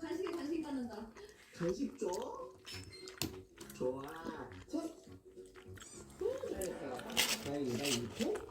간식에 간식 받는다. 간식 줘? 좋아. 첫. 잘했어. 다행이다, 이렇게.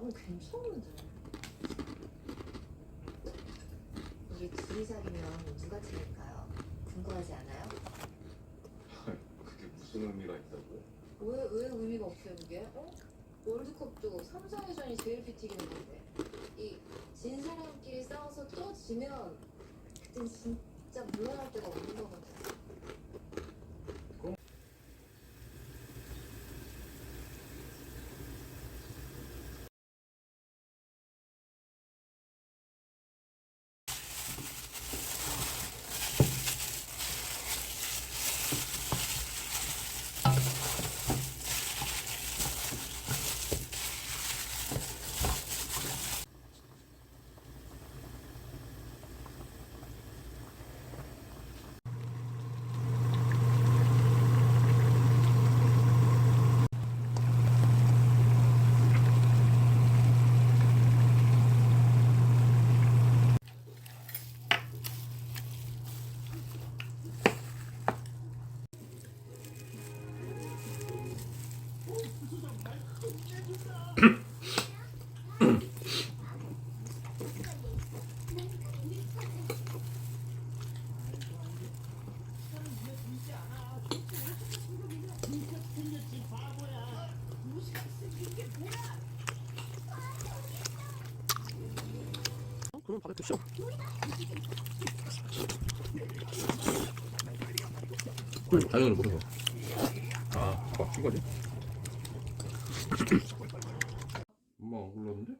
나는 괜찮은데. 우리 둘이 사귀면 누가 챙길까요? 궁금하지 않아요? 그게 무슨 의미가 있다고요? 왜, 왜 의미가 없어요, 그게? 어? 월드컵도 삼성회전이 제일 피 튀기는 건데. 이 진 사람끼리 싸워서 또 지면 그땐 진짜 물러날 데가 없는 거거든. 어, 밥에 드셔. 꿀 당연히 모르고 아 아빠 이거지? 엄마 안 굴렀는데?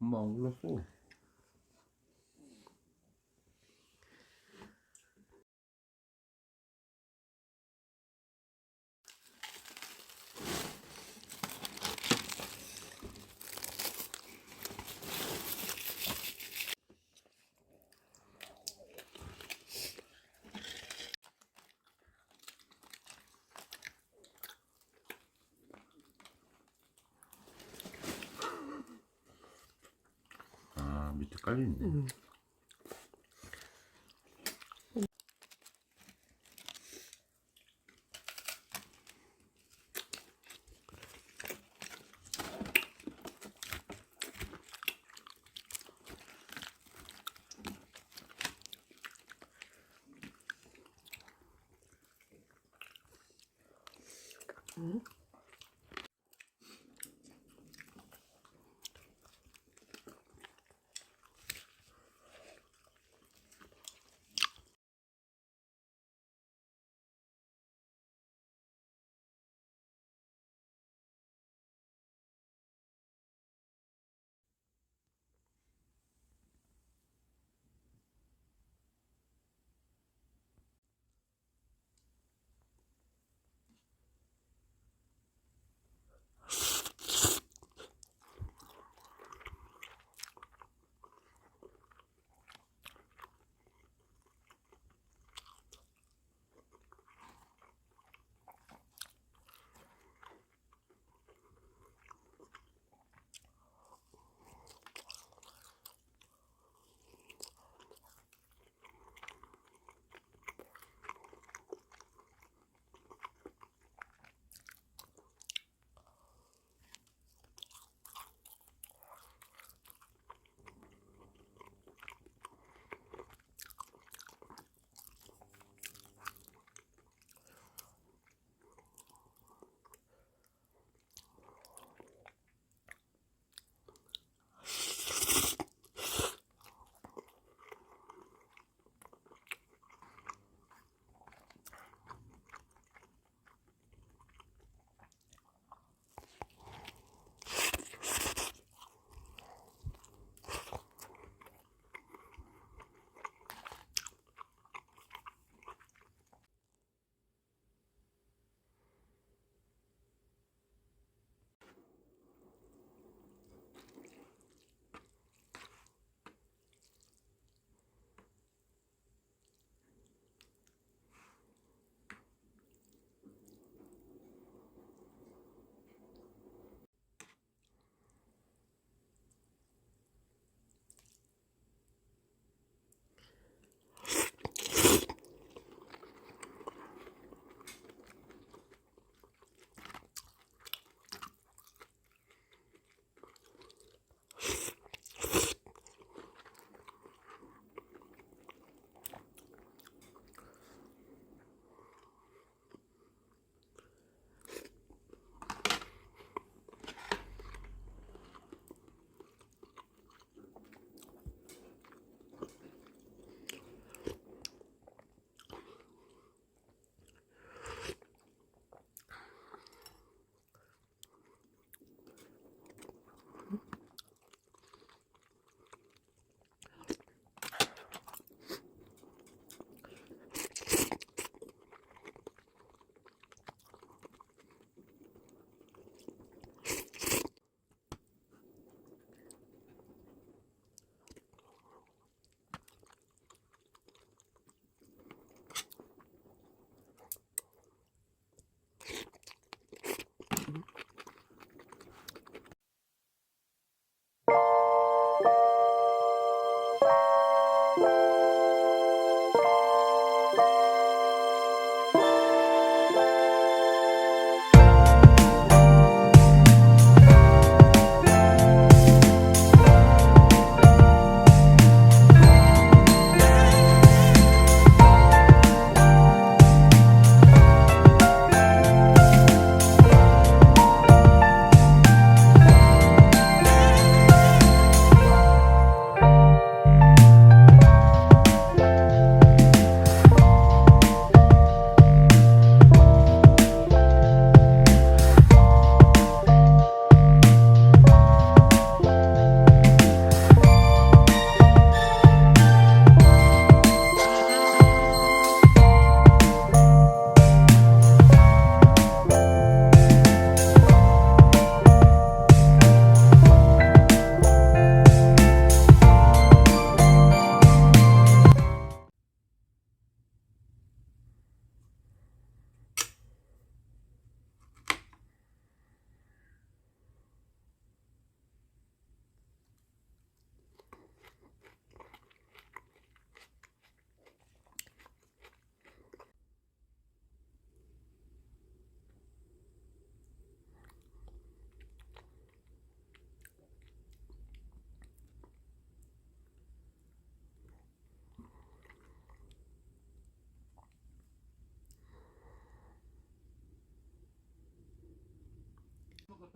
엄마 안 굴렀어 嗯。嗯。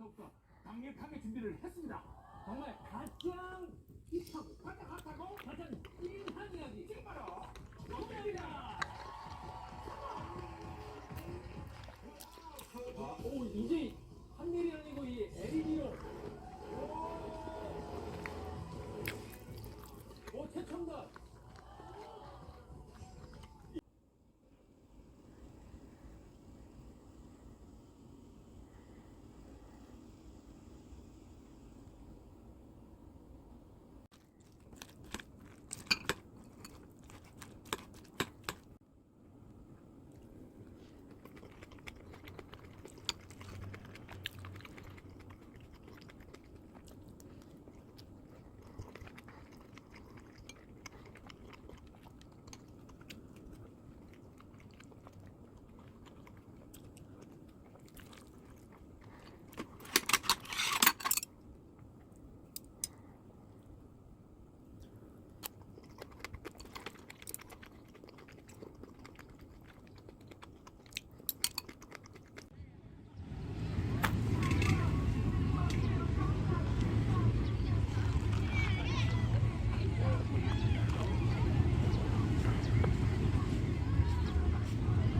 때부터 강력하게 준비를 했습니다. 정말 가장 힙하고 가장 핫하고 가장 찐한 이야기 지금 바로 공개합니다.